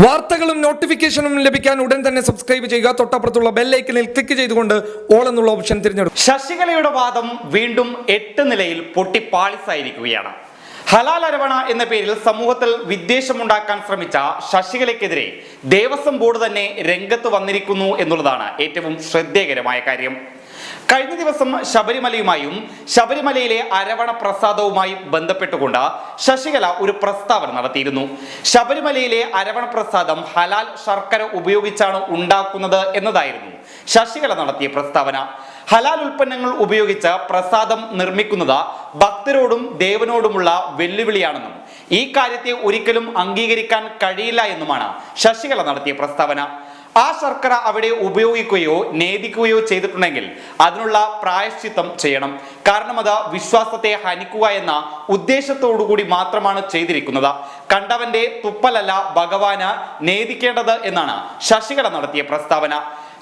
വാർത്തകളും നോട്ടിഫിക്കേഷനും ലഭിക്കാൻ ഉടൻ തന്നെ സബ്സ്ക്രൈബ് ചെയ്യുക. തൊട്ടപ്പുറത്തുള്ള ബെല്ലൈക്കനിൽ ക്ലിക്ക് ചെയ്തുകൊണ്ട് ഓൾ എന്നുള്ള ഓപ്ഷൻ തിരഞ്ഞെടുക്കും ശശികലയുടെ വാദം വീണ്ടും എട്ട് നിലയിൽ പൊട്ടിപ്പാളിസായിരിക്കുകയാണ്. ഹലാൽ അരവണ എന്ന പേരിൽ സമൂഹത്തിൽ വിദ്വേഷമുണ്ടാക്കാൻ ശ്രമിച്ച ശശികലയ്ക്കെതിരെ ദേവസ്വം ബോർഡ് തന്നെ രംഗത്ത് വന്നിരിക്കുന്നു എന്നുള്ളതാണ് ഏറ്റവും ശ്രദ്ധേയകരമായ കാര്യം. കഴിഞ്ഞ ദിവസം ശബരിമലയുമായും ശബരിമലയിലെ അരവണ പ്രസാദവുമായും ബന്ധപ്പെട്ടുകൊണ്ട് ശശികല ഒരു പ്രസ്താവന നടത്തിയിരുന്നു. ശബരിമലയിലെ അരവണ പ്രസാദം ഹലാൽ ശർക്കര ഉപയോഗിച്ചാണ് ഉണ്ടാക്കുന്നത് എന്നതായിരുന്നു ശശികല നടത്തിയ പ്രസ്താവന. ഹലാൽ ഉൽപ്പന്നങ്ങൾ ഉപയോഗിച്ച് പ്രസാദം നിർമ്മിക്കുന്നത് ഭക്തരോടും ദേവനോടുമുള്ള വെല്ലുവിളിയാണെന്നും ഈ കാര്യത്തെ ഒരിക്കലും അംഗീകരിക്കാൻ കഴിയില്ല എന്നുമാണ് ശശികല നടത്തിയ പ്രസ്താവന. ആ ശർക്കര അവിടെ ഉപയോഗിക്കുകയോ നേദിക്കുകയോ ചെയ്തിട്ടുണ്ടെങ്കിൽ അതിനുള്ള പ്രായശ്ചിത്തം ചെയ്യണം. കാരണം അത് വിശ്വാസത്തെ ഹനിക്കുക എന്ന ഉദ്ദേശത്തോടു കൂടി മാത്രമാണ് ചെയ്തിരിക്കുന്നത്. കണ്ടവന്റെ തുപ്പലല്ല ഭഗവാന് നേദിക്കേണ്ടത് എന്നാണ് ശശികല നടത്തിയ പ്രസ്താവന.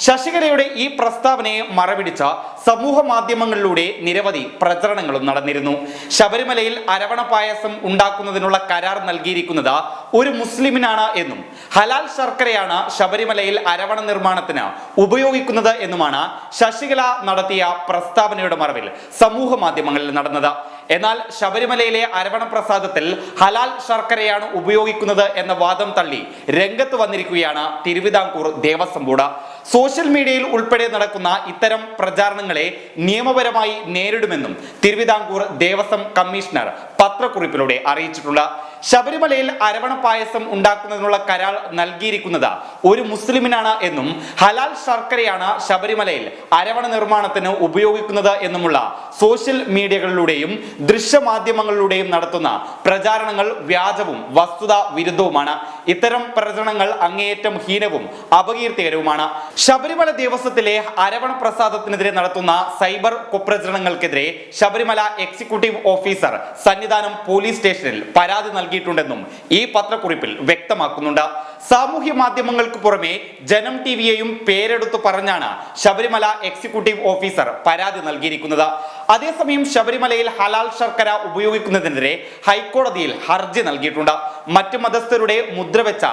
ശശികലയുടെ ഈ പ്രസ്താവനയെ മറപിടിച്ച സമൂഹ മാധ്യമങ്ങളിലൂടെ നിരവധി പ്രചരണങ്ങളും നടന്നിരുന്നു. ശബരിമലയിൽ അരവണ പായസം ഉണ്ടാക്കുന്നതിനുള്ള കരാർ നൽകിയിരിക്കുന്നത് ഒരു മുസ്ലിമിനാണ് എന്നും ഹലാൽ ശർക്കരയാണ് ശബരിമലയിൽ അരവണ നിർമ്മാണത്തിന് ഉപയോഗിക്കുന്നത് എന്നുമാണ് ശശികല നടത്തിയ പ്രസ്താവനയുടെ മറവിൽ സമൂഹ മാധ്യമങ്ങളിൽ നടന്നത്. എന്നാൽ ശബരിമലയിലെ അരവണ പ്രസാദത്തിൽ ഹലാൽ ശർക്കരയാണ് ഉപയോഗിക്കുന്നത് എന്ന വാദം തള്ളി രംഗത്ത് വന്നിരിക്കുകയാണ് തിരുവിതാംകൂർ ദേവസ്വം ബോർഡ്. സോഷ്യൽ മീഡിയയിൽ ഉൾപ്പെടെ നടക്കുന്ന ഇത്തരം പ്രചാരണങ്ങളെ നിയമപരമായി നേരിടുമെന്നും തിരുവിതാംകൂർ ദേവസ്വം കമ്മീഷണർ പത്രക്കുറിപ്പിലൂടെ അറിയിച്ചിട്ടുണ്ട് ശബരിമലയിൽ അരവണ പായസം ഉണ്ടാക്കുന്നതിനുള്ള കരാർ നൽകിയിരിക്കുന്നത് ഒരു മുസ്ലിമിനാണ് എന്നും ഹലാൽ ശർക്കരയാണ് ശബരിമലയിൽ അരവണ നിർമ്മാണത്തിന് ഉപയോഗിക്കുന്നത് എന്നുമുള്ള സോഷ്യൽ മീഡിയകളിലൂടെയും ദൃശ്യമാധ്യമങ്ങളിലൂടെയും നടത്തുന്ന പ്രചാരണങ്ങൾ വ്യാജവും വസ്തുത വിരുദ്ധവുമാണ്. ഇത്തരം പ്രചരണങ്ങൾ അങ്ങേയറ്റം ഹീനവും അപകീർത്തികരവുമാണ്. ശബരിമല ദേവസ്വത്തിലെ അരവണ പ്രസാദത്തിനെതിരെ നടത്തുന്ന cyber കുപ്രചരണങ്ങൾക്കെതിരെ Sabarimala executive officer Sannidhanam police സ്റ്റേഷനിൽ പരാതി നൽകിയിട്ടുണ്ടെന്നും ഈ പത്രക്കുറിപ്പിൽ വ്യക്തമാക്കുന്നുണ്ട്. സാമൂഹ്യ മാധ്യമങ്ങൾക്ക് പുറമെ ജനം ടി വിയെയും പേരെടുത്തു പറഞ്ഞാണ് ശബരിമല എക്സിക്യൂട്ടീവ് ഓഫീസർ പരാതി നൽകിയിരിക്കുന്നത്. അതേസമയം ശബരിമലയിൽ ഹലാൽ ശർക്കര ഉപയോഗിക്കുന്നതിനെതിരെ ഹൈക്കോടതിയിൽ ഹർജി നൽകിയിട്ടുണ്ട്. മറ്റ് മതസ്ഥരുടെ മുദ്രവെച്ച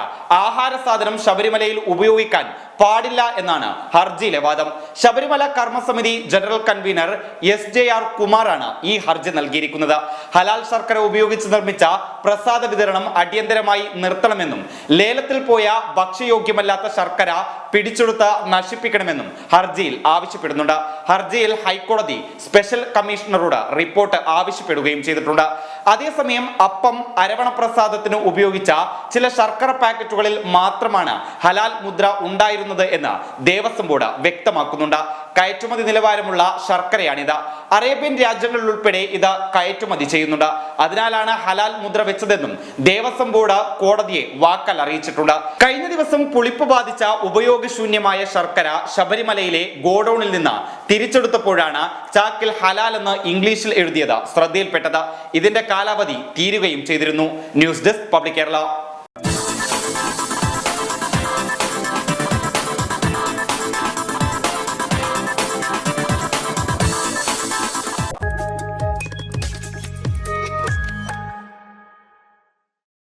ആഹാര സാധനം ശബരിമലയിൽ ഉപയോഗിക്കാൻ പാടില്ല എന്നാണ് ഹർജിയിലെ വാദം. Sabarimala Karmasamithi general convener S J R കുമാറാണ് ഈ ഹർജി നൽകിയിരിക്കുന്നത്. ഹലാൽ ശർക്കര ഉപയോഗിച്ച് നിർമ്മിച്ച പ്രസാദ വിതരണം അടിയന്തരമായി നിർത്തണമെന്നും ലേലത്തിൽ പോയ ഭക്ഷ്യയോഗ്യമല്ലാത്ത ശർക്കര പിടിച്ചെടുത്ത് നശിപ്പിക്കണമെന്നും ഹർജിയിൽ ആവശ്യപ്പെടുന്നുണ്ട്. ഹർജിയിൽ ഹൈക്കോടതി സ്പെഷ്യൽ കമ്മീഷണറോട് റിപ്പോർട്ട് ആവശ്യപ്പെടുകയും ചെയ്തിട്ടുണ്ട്. അതേസമയം അപ്പം അരവണ പ്രസാദത്തിന് ഉപയോഗിച്ച ചില ശർക്കര പാക്കറ്റുകളിൽ മാത്രമാണ് ഹലാൽ മുദ്ര ഉണ്ടായിരുന്നത് എന്ന് ദേവസ്വം ബോർഡ് വ്യക്തമാക്കുന്നുണ്ട്. കയറ്റുമതി നിലവാരമുള്ള ശർക്കരയാണിത്. അറേബ്യൻ രാജ്യങ്ങളിൽ ഉൾപ്പെടെ ഇത് കയറ്റുമതി ചെയ്യുന്നുണ്ട്. അതിനാലാണ് ഹലാൽ മുദ്ര വെച്ചതെന്നും ദേവസ്വം ബോർഡ് കോടതിയെ വാക്കൽ അറിയിച്ചിട്ടുണ്ട്. കഴിഞ്ഞ ദിവസം പുളിപ്പ് ബാധിച്ച ഉപയോഗശൂന്യമായ ശർക്കര ശബരിമലയിലെ ഗോഡൌണിൽ നിന്ന് തിരിച്ചെടുത്തപ്പോഴാണ് ചാക്കിൽ ഹലാൽ എന്ന് ഇംഗ്ലീഷിൽ എഴുതിയത് ശ്രദ്ധയിൽപ്പെട്ടത്. ഇതിന്റെ കാലാവധി തീരുകയും ചെയ്തിരുന്നു. News desk public Kerala.